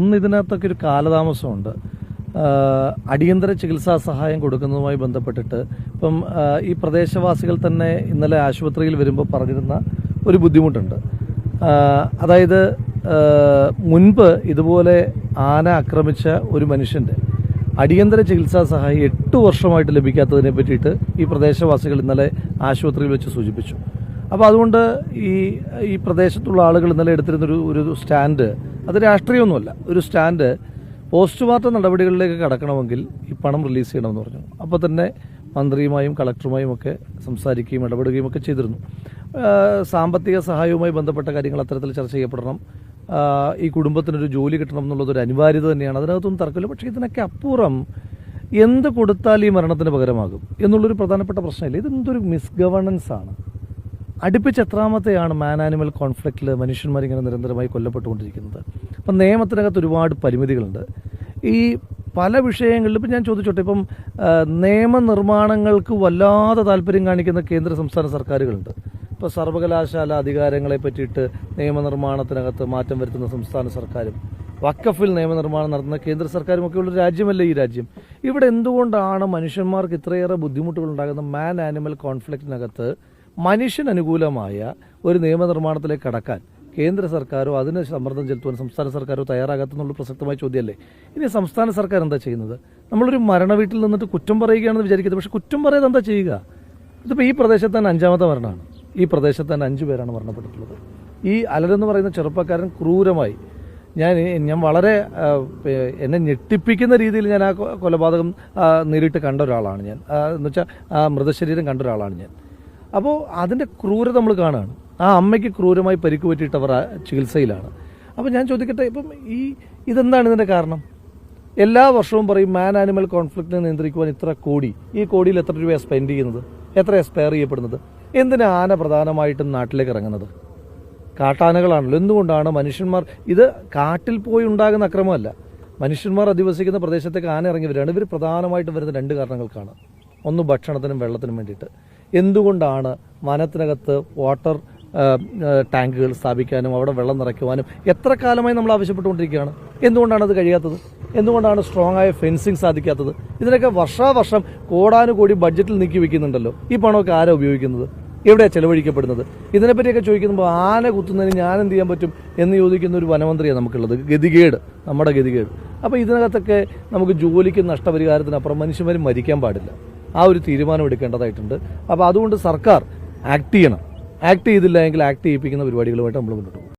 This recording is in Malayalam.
ഒന്ന് ഇതിനകത്തൊക്കെ ഒരു കാലതാമസമുണ്ട്. അടിയന്തര ചികിത്സാ സഹായം കൊടുക്കുന്നതുമായി ബന്ധപ്പെട്ടിട്ട് ഇപ്പം ഈ പ്രദേശവാസികൾ തന്നെ ഇന്നലെ ആശുപത്രിയിൽ വരുമ്പോൾ പറഞ്ഞിരുന്ന ഒരു ബുദ്ധിമുട്ടുണ്ട്. അതായത് മുൻപ് ഇതുപോലെ ആന ആക്രമിച്ച ഒരു മനുഷ്യന്റെ അടിയന്തര ചികിത്സാ സഹായം എട്ട് വർഷമായിട്ട് ലഭിക്കാത്തതിനെ പറ്റിയിട്ട് ഈ പ്രദേശവാസികൾ ഇന്നലെ ആശുപത്രിയിൽ വെച്ച് സൂചിപ്പിച്ചു. അപ്പോൾ അതുകൊണ്ട് ഈ ഈ പ്രദേശത്തുള്ള ആളുകൾ ഇന്നലെ എടുത്തിരുന്നൊരു ഒരു സ്റ്റാൻഡ് അത് രാഷ്ട്രീയമൊന്നുമല്ല. ഒരു സ്റ്റാൻഡ് പോസ്റ്റ്മോർട്ടം നടപടികളിലേക്ക് കടക്കണമെങ്കിൽ ഈ പണം റിലീസ് ചെയ്യണമെന്ന് പറഞ്ഞു. അപ്പോൾ തന്നെ മന്ത്രിയുമായും കളക്ടറുമായും ഒക്കെ സംസാരിക്കുകയും ഇടപെടുകയും ഒക്കെ ചെയ്തിരുന്നു. സാമ്പത്തിക സഹായവുമായി ബന്ധപ്പെട്ട കാര്യങ്ങൾ അത്തരത്തിൽ ചർച്ച ചെയ്യപ്പെടണം. ഈ കുടുംബത്തിനൊരു ജോലി കിട്ടണം എന്നുള്ളത് ഒരു അനിവാര്യത തന്നെയാണ്. അതിനകത്തൊന്നും തർക്കമില്ല. പക്ഷേ ഇതിനൊക്കെ അപ്പുറം എന്ത് കൊടുത്താൽ ഈ മരണത്തിന് പകരമാകും എന്നുള്ളൊരു പ്രധാനപ്പെട്ട പ്രശ്നമില്ല. ഇതെന്തൊരു മിസ്ഗവർണൻസ് ആണ്. അടുപ്പിച്ച് എത്രാമത്തെയാണ് മാൻ ആനിമൽ കോൺഫ്ലിക്റ്റിൽ മനുഷ്യന്മാർ ഇങ്ങനെ നിരന്തരമായി കൊല്ലപ്പെട്ടുകൊണ്ടിരിക്കുന്നത്. അപ്പം നിയമത്തിനകത്ത് ഒരുപാട് പരിമിതികളുണ്ട്. ഈ പല വിഷയങ്ങളിലും ഇപ്പം ഞാൻ ചോദിച്ചോട്ടെ ഇപ്പം നിയമനിർമ്മാണങ്ങൾക്ക് വല്ലാതെ താല്പര്യം കാണിക്കുന്ന കേന്ദ്ര സംസ്ഥാന സർക്കാരുകളുണ്ട്. ഇപ്പോൾ സർവകലാശാല അധികാരങ്ങളെ പറ്റിയിട്ട് നിയമനിർമ്മാണത്തിനകത്ത് മാറ്റം വരുത്തുന്ന സംസ്ഥാന സർക്കാരും വക്കഫിൽ നിയമനിർമ്മാണം നടത്തുന്ന കേന്ദ്ര സർക്കാരും ഒക്കെ ഉള്ള രാജ്യമല്ലേ ഈ രാജ്യം? ഇവിടെ എന്തുകൊണ്ടാണ് മനുഷ്യന്മാർക്ക് ഇത്രയേറെ ബുദ്ധിമുട്ടുകൾ ഉണ്ടാകുന്ന മാൻ ആനിമൽ കോൺഫ്ലിക്റ്റിനകത്ത് മനുഷ്യൻ അനുകൂലമായ ഒരു നിയമനിർമ്മാണത്തിലേക്ക് കടക്കാൻ കേന്ദ്ര സർക്കാരോ അതിന് സമ്മർദ്ദം ചെലുത്തുവാൻ സംസ്ഥാന സർക്കാരോ തയ്യാറാകാത്തെന്നുള്ള പ്രസക്തമായ ചോദ്യമല്ലേ? ഇനി സംസ്ഥാന സർക്കാർ എന്താ ചെയ്യുന്നത്? നമ്മളൊരു മരണ വീട്ടിൽ നിന്നിട്ട് കുറ്റം പറയുകയാണെന്ന് വിചാരിക്കുന്നത് പക്ഷെ കുറ്റം പറയാതെ എന്താ ചെയ്യുക? ഇതിപ്പോൾ ഈ പ്രദേശത്ത് തന്നെ അഞ്ചാമത്തെ മരണമാണ്. ഈ പ്രദേശത്ത് തന്നെ അഞ്ചു പേരാണ് മരണപ്പെട്ടിട്ടുള്ളത്. ഈ അലരെന്ന് പറയുന്ന ചെറുപ്പക്കാരൻ ക്രൂരമായി ഞാൻ ഞാൻ വളരെ എന്നെ ഞെട്ടിപ്പിക്കുന്ന രീതിയിൽ ഞാൻ ആ കൊലപാതകം നേരിട്ട് കണ്ട ഒരാളാണ് ഞാൻ. എന്നുവെച്ചാൽ എന്ന് ആ മൃതശരീരം കണ്ട ഒരാളാണ് ഞാൻ. അപ്പോൾ അതിന്റെ ക്രൂരത നമ്മൾ കാണുകയാണ് ആ അമ്മയ്ക്ക് ക്രൂരമായി പരിക്ക് പറ്റിയിട്ട് അവർ ചികിത്സയിലാണ്. അപ്പോൾ ഞാൻ ചോദിക്കട്ടെ ഇപ്പം ഈ ഇതെന്താണ് ഇതിന്റെ കാരണം? എല്ലാ വർഷവും പറയും മാൻ ആനിമൽ കോൺഫ്ലിക്റ്റിനെ നിയന്ത്രിക്കുവാൻ ഇത്ര കോടി. ഈ കോടിയിൽ എത്ര രൂപയാണ് സ്പെൻഡ് ചെയ്യുന്നത്? എത്രയാണ് സ്പെയർ ചെയ്യപ്പെടുന്നത്? എന്തിനാ ആന പ്രധാനമായിട്ടും നാട്ടിലേക്ക് ഇറങ്ങുന്നത്? കാട്ടാനകളാണല്ലോ. എന്തുകൊണ്ടാണ് മനുഷ്യന്മാർ ഇത് കാട്ടിൽ പോയി ഉണ്ടാകുന്ന അക്രമമല്ല. മനുഷ്യന്മാർ അധിവസിക്കുന്ന പ്രദേശത്തേക്ക് ആന ഇറങ്ങി വരികയാണ്. ഇവർ പ്രധാനമായിട്ടും വരുന്ന രണ്ട് കാരണങ്ങൾക്കാണ്. ഒന്ന് ഭക്ഷണത്തിനും വെള്ളത്തിനും വേണ്ടിയിട്ട്. എന്തുകൊണ്ടാണ് വനത്തിനകത്ത് വാട്ടർ ടാങ്കുകൾ സ്ഥാപിക്കാനും അവിടെ വെള്ളം നിറയ്ക്കുവാനും എത്ര കാലമായി നമ്മൾ ആവശ്യപ്പെട്ടുകൊണ്ടിരിക്കുകയാണ്? എന്തുകൊണ്ടാണ് അത് കഴിയാത്തത്? എന്തുകൊണ്ടാണ് സ്ട്രോങ് ആയ ഫെൻസിങ് സാധിക്കാത്തത്? ഇതിനൊക്കെ വർഷാവർഷം കോടാനുകോടി ബഡ്ജറ്റിൽ നീക്കി വെക്കുന്നുണ്ടല്ലോ. ഈ പണമൊക്കെ ആരാ ഉപയോഗിക്കുന്നത്? എവിടെയാണ് ചെലവഴിക്കപ്പെടുന്നത്? ഇതിനെപ്പറ്റിയൊക്കെ ചോദിക്കുമ്പോൾ ആന കുത്തുന്നതിന് ഞാൻ എന്ത് ചെയ്യാൻ പറ്റും എന്ന് ചോദിക്കുന്ന ഒരു വനമന്ത്രിയാണ് നമുക്കുള്ളത്. ഗതികേട്. നമ്മുടെ ഗതികേട്. അപ്പോൾ ഇതിനകത്തൊക്കെ നമുക്ക് ജോലിക്ക് നഷ്ടപരിഹാരത്തിനപ്പുറം മനുഷ്യന്മാർ മരിക്കാൻ പാടില്ല. ആ ഒരു തീരുമാനം എടുക്കേണ്ടതായിട്ടുണ്ട്. അപ്പോൾ അതുകൊണ്ട് സർക്കാർ ആക്ട് ചെയ്യണം. ആക്ട് ചെയ്തില്ല എങ്കിൽ ആക്ട് ചെയ്യിപ്പിക്കുന്ന പരിപാടികളുമായിട്ട് നമ്മൾ മുന്നോട്ട് പോകും.